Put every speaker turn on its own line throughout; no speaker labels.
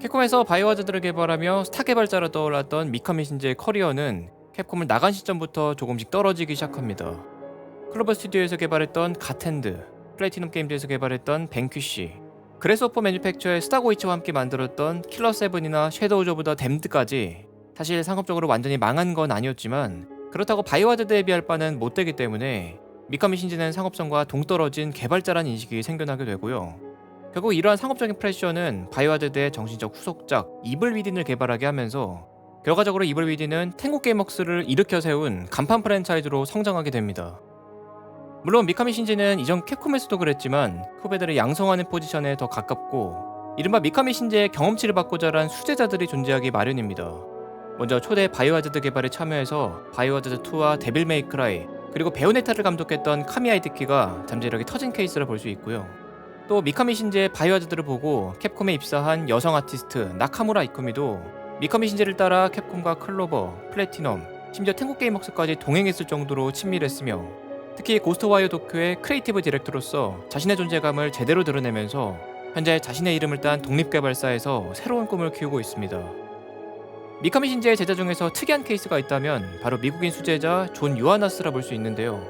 캡콤에서 바이오하자드를 개발하며 스타 개발자로 떠올랐던 미카미 신지의 커리어는 캡콤을 나간 시점부터 조금씩 떨어지기 시작합니다. 클로버 스튜디오에서 개발했던 가텐드, 플래티넘 게임즈에서 개발했던 뱅퀴시, 그래스 오퍼 매니팩처의 스타고이치와 함께 만들었던 킬러 세븐이나 섀도우 오브 더 댐드까지 사실 상업적으로 완전히 망한 건 아니었지만 그렇다고 바이오하자드에 비할 바는 못 되기 때문에 미카미 신지는 상업성과 동떨어진 개발자란 인식이 생겨나게 되고요. 결국 이러한 상업적인 프레셔는 바이오하자드의 정신적 후속작 이블 위딘을 개발하게 하면서 결과적으로 이블 위딘은 탱고 게임웍스를 일으켜 세운 간판 프랜차이즈로 성장하게 됩니다. 물론 미카미 신지는 이전 캡콤에서도 그랬지만 후배들을 양성하는 포지션에 더 가깝고 이른바 미카미 신지의 경험치를 받고 자란 수제자들이 존재하기 마련입니다. 먼저 초대 바이오하자드 개발에 참여해서 바이오하자드 2와 데빌 메이크라이 그리고 베오네타를 감독했던 카미 아이드키가 잠재력이 터진 케이스를 볼수 있고요. 또 미카미 신지의 바이오하자드를 보고 캡콤에 입사한 여성 아티스트 나카무라 이쿠미도 미카미 신지를 따라 캡콤과 클로버, 플래티넘, 심지어 태국 게임웍스까지 동행했을 정도로 친밀했으며 특히 고스트와이어 도쿄의 크리에이티브 디렉터로서 자신의 존재감을 제대로 드러내면서 현재 자신의 이름을 딴 독립개발사에서 새로운 꿈을 키우고 있습니다. 미카미 신지의 제자 중에서 특이한 케이스가 있다면 바로 미국인 수제자 존 유아나스라 볼 수 있는데요.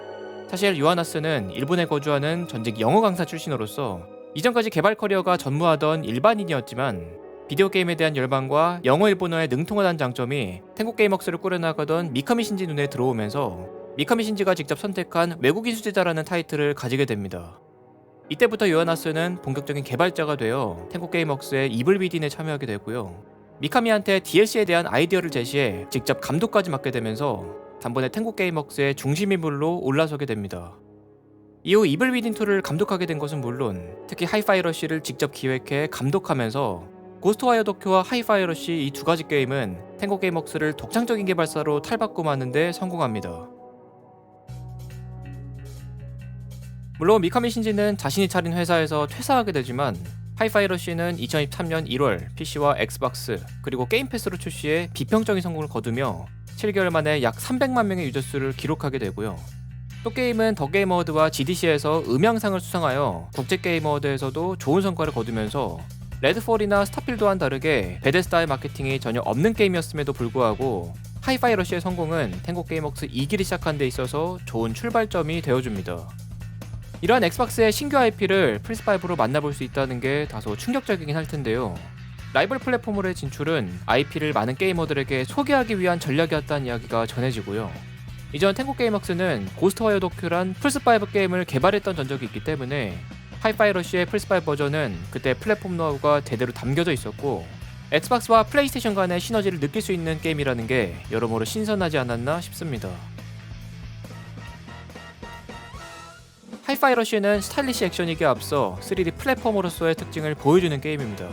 사실 유아나스는 일본에 거주하는 전직 영어 강사 출신으로서 이전까지 개발 커리어가 전무하던 일반인이었지만 비디오 게임에 대한 열망과 영어 일본어의 능통하다는 장점이 태국 게임웍스를 꾸려나가던 미카미 신지 눈에 들어오면서 미카미 신지가 직접 선택한 외국인 수제자라는 타이틀을 가지게 됩니다. 이때부터 요하나스는 본격적인 개발자가 되어 태국 게임웍스의 이블 비딘에 참여하게 되고요. 미카미한테 DLC에 대한 아이디어를 제시해 직접 감독까지 맡게 되면서 단번에 탱고 게임웍스의 중심 인물로 올라서게 됩니다. 이후 이블 비딘 2를 감독하게 된 것은 물론 특히 하이파이러쉬를 직접 기획해 감독하면서 고스트와이어 도쿄와 하이파이러쉬 이 두 가지 게임은 탱고 게임웍스를 독창적인 개발사로 탈바꿈 하는데 성공합니다. 물론 미카미 신지는 자신이 차린 회사에서 퇴사하게 되지만 하이파이러쉬는 2023년 1월 PC와 엑스박스 그리고 게임 패스로 출시해 비평적인 성공을 거두며 7개월 만에 약 300만 명의 유저 수를 기록하게 되고요. 또 게임은 더 게임 어워드와 GDC에서 음향상을 수상하여 국제 게임 어워드에서도 좋은 성과를 거두면서 레드폴이나 스타필드와는 다르게 베데스다의 마케팅이 전혀 없는 게임이었음에도 불구하고 하이파이러쉬의 성공은 탱고 게임웍스 2기를 시작한 데 있어서 좋은 출발점이 되어줍니다. 이러한 엑스박스의 신규 IP를 플스5로 만나볼 수 있다는 게 다소 충격적이긴 할 텐데요. 라이벌 플랫폼으로의 진출은 IP를 많은 게이머들에게 소개하기 위한 전략이었다는 이야기가 전해지고요. 이전 탱고 게임웍스는 고스트와이어 도큐란 플스5 게임을 개발했던 전적이 있기 때문에 하이파이 러쉬의 플스5 버전은 그때 플랫폼 노하우가 대대로 담겨져 있었고 엑스박스와 플레이스테이션 간의 시너지를 느낄 수 있는 게임이라는 게 여러모로 신선하지 않았나 싶습니다. 하이파이 러쉬는 스타일리시 액션이기에 앞서 3D 플랫폼으로서의 특징을 보여주는 게임입니다.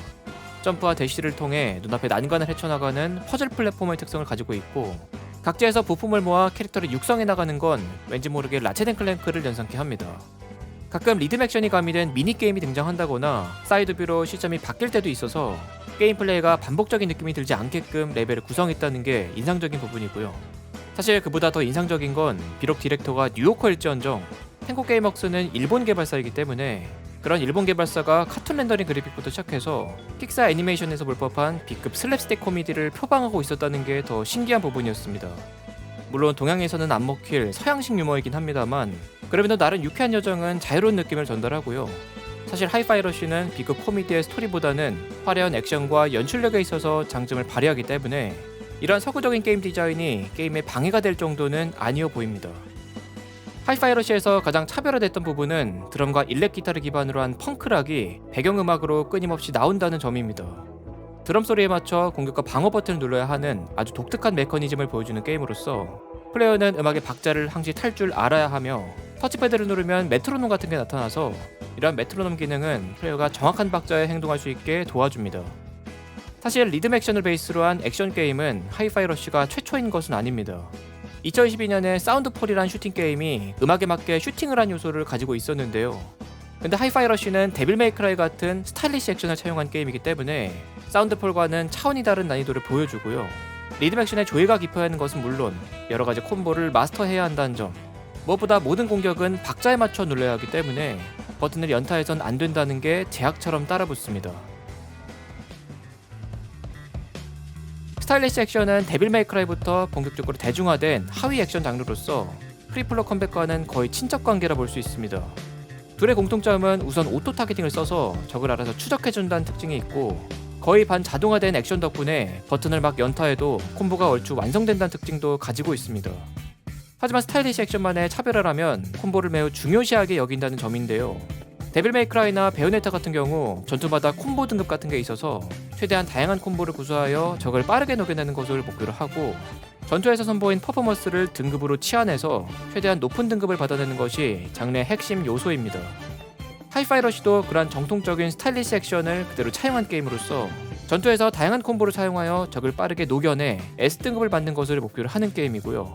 점프와 대시를 통해 눈앞에 난관을 헤쳐나가는 퍼즐 플랫폼의 특성을 가지고 있고 각지에서 부품을 모아 캐릭터를 육성해 나가는 건 왠지 모르게 라체덴 클랭크를 연상케 합니다. 가끔 리듬 액션이 가미된 미니게임이 등장한다거나 사이드뷰로 시점이 바뀔 때도 있어서 게임 플레이가 반복적인 느낌이 들지 않게끔 레벨을 구성했다는 게 인상적인 부분이고요. 사실 그보다 더 인상적인 건 비록 디렉터가 뉴요커일지언정 탱고 게임웍스는 일본 개발사이기 때문에 그런 일본 개발사가 카툰 렌더링 그래픽부터 시작해서 픽사 애니메이션에서 볼 법한 B급 슬랩스틱 코미디를 표방하고 있었다는 게 더 신기한 부분이었습니다. 물론 동양에서는 안 먹힐 서양식 유머이긴 합니다만 그럼에도 나름 유쾌한 여정은 자유로운 느낌을 전달하고요. 사실 하이파이러쉬는 B급 코미디의 스토리보다는 화려한 액션과 연출력에 있어서 장점을 발휘하기 때문에 이러한 서구적인 게임 디자인이 게임에 방해가 될 정도는 아니어 보입니다. 하이파이 러시에서 가장 차별화됐던 부분은 드럼과 일렉 기타를 기반으로 한 펑크락이 배경음악으로 끊임없이 나온다는 점입니다. 드럼 소리에 맞춰 공격과 방어 버튼을 눌러야 하는 아주 독특한 메커니즘을 보여주는 게임으로서 플레이어는 음악의 박자를 항시 탈 줄 알아야 하며 터치패드를 누르면 메트로놈 같은 게 나타나서 이러한 메트로놈 기능은 플레이어가 정확한 박자에 행동할 수 있게 도와줍니다. 사실 리듬 액션을 베이스로 한 액션 게임은 하이파이 러쉬가 최초인 것은 아닙니다. 2022년에 사운드폴이란 슈팅 게임이 음악에 맞게 슈팅을 한 요소를 가지고 있었는데요. 근데 하이파이 러쉬는 데빌 메이크라이 같은 스타일리시 액션을 차용한 게임이기 때문에 사운드폴과는 차원이 다른 난이도를 보여주고요. 리듬 액션의 조예가 깊어야 하는 것은 물론 여러 가지 콤보를 마스터해야 한다는 점. 무엇보다 모든 공격은 박자에 맞춰 눌러야 하기 때문에 버튼을 연타해선 안 된다는 게 제약처럼 따라붙습니다. 스타일리시 액션은 데빌 메이크라이부터 본격적으로 대중화된 하위 액션 장르로서 프리플러 컴백과는 거의 친척 관계라 볼 수 있습니다. 둘의 공통점은 우선 오토 타겟팅을 써서 적을 알아서 추적해준다는 특징이 있고 거의 반 자동화된 액션 덕분에 버튼을 막 연타해도 콤보가 얼추 완성된다는 특징도 가지고 있습니다. 하지만 스타일리시 액션만의 차별을 하면 콤보를 매우 중요시하게 여긴다는 점인데요. 데빌 메이크라이나 베요네타 같은 경우 전투마다 콤보 등급 같은 게 있어서 최대한 다양한 콤보를 구사하여 적을 빠르게 녹여내는 것을 목표로 하고 전투에서 선보인 퍼포먼스를 등급으로 치환해서 최대한 높은 등급을 받아내는 것이 장르의 핵심 요소입니다. 하이파이 러시도 그러한 정통적인 스타일리시 액션을 그대로 차용한 게임으로서 전투에서 다양한 콤보를 사용하여 적을 빠르게 녹여내 S등급을 받는 것을 목표로 하는 게임이고요.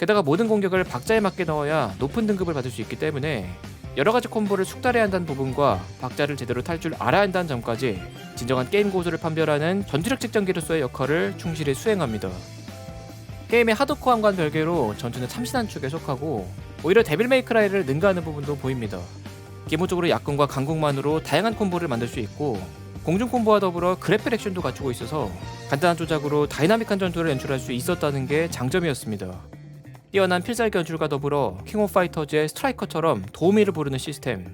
게다가 모든 공격을 박자에 맞게 넣어야 높은 등급을 받을 수 있기 때문에 여러 가지 콤보를 숙달해야 한다는 부분과 박자를 제대로 탈 줄 알아야 한다는 점까지 진정한 게임 고수를 판별하는 전투력 측정기로서의 역할을 충실히 수행합니다. 게임의 하드코어함과는 별개로 전투는 참신한 축에 속하고 오히려 데빌 메이크라이를 능가하는 부분도 보입니다. 기본적으로 약공과 강공만으로 다양한 콤보를 만들 수 있고 공중 콤보와 더불어 그래플 액션도 갖추고 있어서 간단한 조작으로 다이나믹한 전투를 연출할 수 있었다는 게 장점이었습니다. 뛰어난 필살기 연출과 더불어 킹 오브 파이터즈의 스트라이커처럼 도우미를 부르는 시스템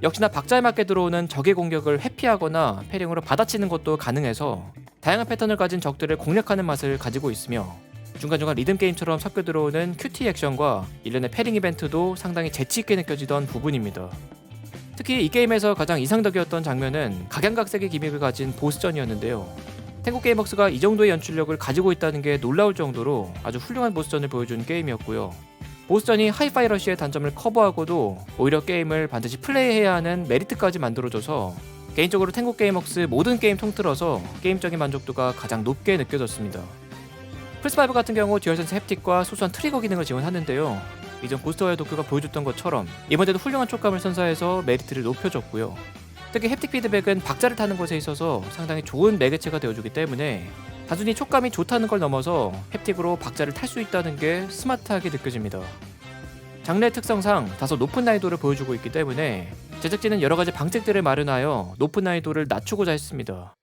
역시나 박자에 맞게 들어오는 적의 공격을 회피하거나 패링으로 받아치는 것도 가능해서 다양한 패턴을 가진 적들을 공략하는 맛을 가지고 있으며 중간중간 리듬 게임처럼 섞여 들어오는 큐티 액션과 일련의 패링 이벤트도 상당히 재치있게 느껴지던 부분입니다. 특히 이 게임에서 가장 이상적이었던 장면은 각양각색의 기믹을 가진 보스전이었는데요. 탱고 게임웍스가 이 정도의 연출력을 가지고 있다는 게 놀라울 정도로 아주 훌륭한 보스전을 보여준 게임이었고요. 보스전이 하이파이 러시의 단점을 커버하고도 오히려 게임을 반드시 플레이해야 하는 메리트까지 만들어줘서 개인적으로 탱고 게임웍스 모든 게임 통틀어서 게임적인 만족도가 가장 높게 느껴졌습니다. 플스5 같은 경우 듀얼센스 햅틱과 소소한 트리거 기능을 지원하는데요. 이전 고스트와의 도쿄가 보여줬던 것처럼 이번에도 훌륭한 촉감을 선사해서 메리트를 높여줬고요. 특히 햅틱 피드백은 박자를 타는 것에 있어서 상당히 좋은 매개체가 되어주기 때문에 단순히 촉감이 좋다는 걸 넘어서 햅틱으로 박자를 탈 수 있다는 게 스마트하게 느껴집니다. 장르의 특성상 다소 높은 난이도를 보여주고 있기 때문에 제작진은 여러 가지 방책들을 마련하여 높은 난이도를 낮추고자 했습니다.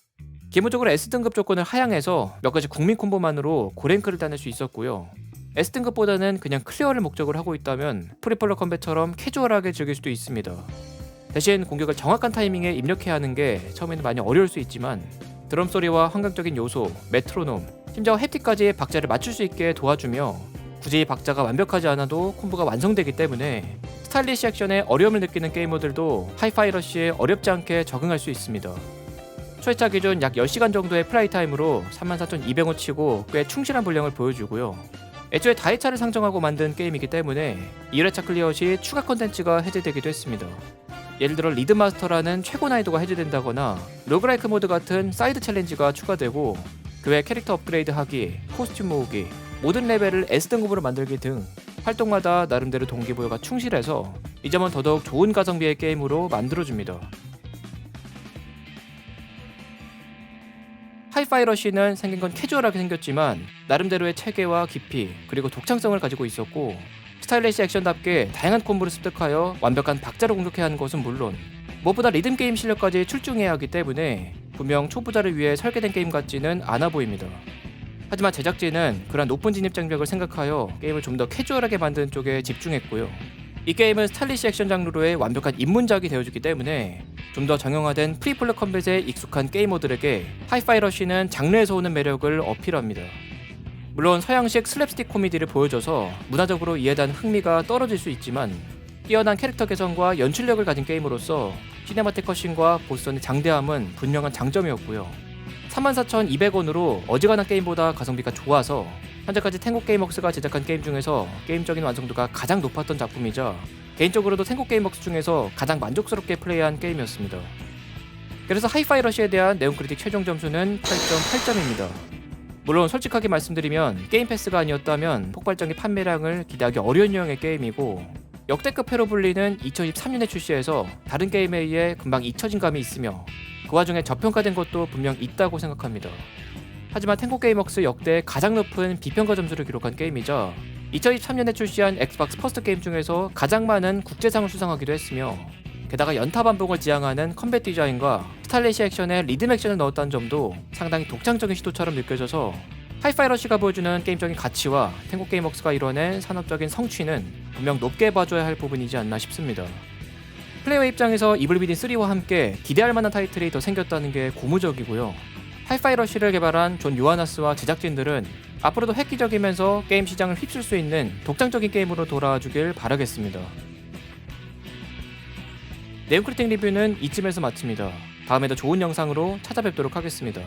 기본적으로 S등급 조건을 하향해서 몇 가지 국민 콤보만으로 고랭크를 따낼 수 있었고요. S등급보다는 그냥 클리어를 목적으로 하고 있다면 프리폴러 컴뱃처럼 캐주얼하게 즐길 수도 있습니다. 대신 공격을 정확한 타이밍에 입력해야 하는 게 처음에는 많이 어려울 수 있지만 드럼 소리와 환경적인 요소, 메트로놈, 심지어 햅틱까지 박자를 맞출 수 있게 도와주며 굳이 박자가 완벽하지 않아도 콤보가 완성되기 때문에 스타일리시 액션에 어려움을 느끼는 게이머들도 하이파이러시에 어렵지 않게 적응할 수 있습니다. 초회차 기준 약 10시간 정도의 플레이 타임으로 34,200원 치고 꽤 충실한 분량을 보여주고요. 애초에 다이차를 상정하고 만든 게임이기 때문에 1회차 클리어 시 추가 컨텐츠가 해제되기도 했습니다. 예를 들어 리드마스터라는 최고 난이도가 해제된다거나 로그라이크 모드 같은 사이드 챌린지가 추가되고 그 외 캐릭터 업그레이드 하기, 코스튬 모으기, 모든 레벨을 S등급으로 만들기 등 활동마다 나름대로 동기부여가 충실해서 이 점은 더더욱 좋은 가성비의 게임으로 만들어줍니다. 하이파이러시는 생긴 건 캐주얼하게 생겼지만 나름대로의 체계와 깊이 그리고 독창성을 가지고 있었고 스타일리시 액션답게 다양한 콤보를 습득하여 완벽한 박자를 공격해야 하는 것은 물론 무엇보다 리듬 게임 실력까지 출중해야 하기 때문에 분명 초보자를 위해 설계된 게임 같지는 않아 보입니다. 하지만 제작진은 그런 높은 진입 장벽을 생각하여 게임을 좀 더 캐주얼하게 만드는 쪽에 집중했고요. 이 게임은 스타일리시 액션 장르로의 완벽한 입문작이 되어주기 때문에 좀 더 정형화된 프리플러 컴뱃에 익숙한 게이머들에게 하이파이러시는 장르에서 오는 매력을 어필합니다. 물론 서양식 슬랩스틱 코미디를 보여줘서 문화적으로 이에 대한 흥미가 떨어질 수 있지만 뛰어난 캐릭터 개성과 연출력을 가진 게임으로서 시네마틱 컷신과 보스전의 장대함은 분명한 장점이었고요. 34,200원으로 어지간한 게임보다 가성비가 좋아서 현재까지 탱고 게임웍스가 제작한 게임 중에서 게임적인 완성도가 가장 높았던 작품이자 개인적으로도 탱고 게임웍스 중에서 가장 만족스럽게 플레이한 게임이었습니다. 그래서 하이파이 러시에 대한 네온 크리틱 최종 점수는 8.8점입니다. 물론 솔직하게 말씀드리면 게임 패스가 아니었다면 폭발적인 판매량을 기대하기 어려운 유형의 게임이고 역대급 회로 불리는 2023년에 출시해서 다른 게임에 의해 금방 잊혀진 감이 있으며 그 와중에 저평가된 것도 분명 있다고 생각합니다. 하지만 탱고 게임웍스 역대 가장 높은 비평가 점수를 기록한 게임이자 2023년에 출시한 엑스박스 퍼스트 게임 중에서 가장 많은 국제상을 수상하기도 했으며 게다가 연타 반복을 지향하는 컴뱃 디자인과 스타일리시 액션에 리듬 액션을 넣었다는 점도 상당히 독창적인 시도처럼 느껴져서 하이파이 러시가 보여주는 게임적인 가치와 탱고 게임웍스가 이뤄낸 산업적인 성취는 분명 높게 봐줘야 할 부분이지 않나 싶습니다. 플레이어 입장에서 이블 비딘 3와 함께 기대할 만한 타이틀이 더 생겼다는 게 고무적이고요. 하이파이 러시를 개발한 존 요하나스와 제작진들은 앞으로도 획기적이면서 게임 시장을 휩쓸 수 있는 독창적인 게임으로 돌아와 주길 바라겠습니다. 네임크리틱 리뷰는 이쯤에서 마칩니다. 다음에 더 좋은 영상으로 찾아뵙도록 하겠습니다.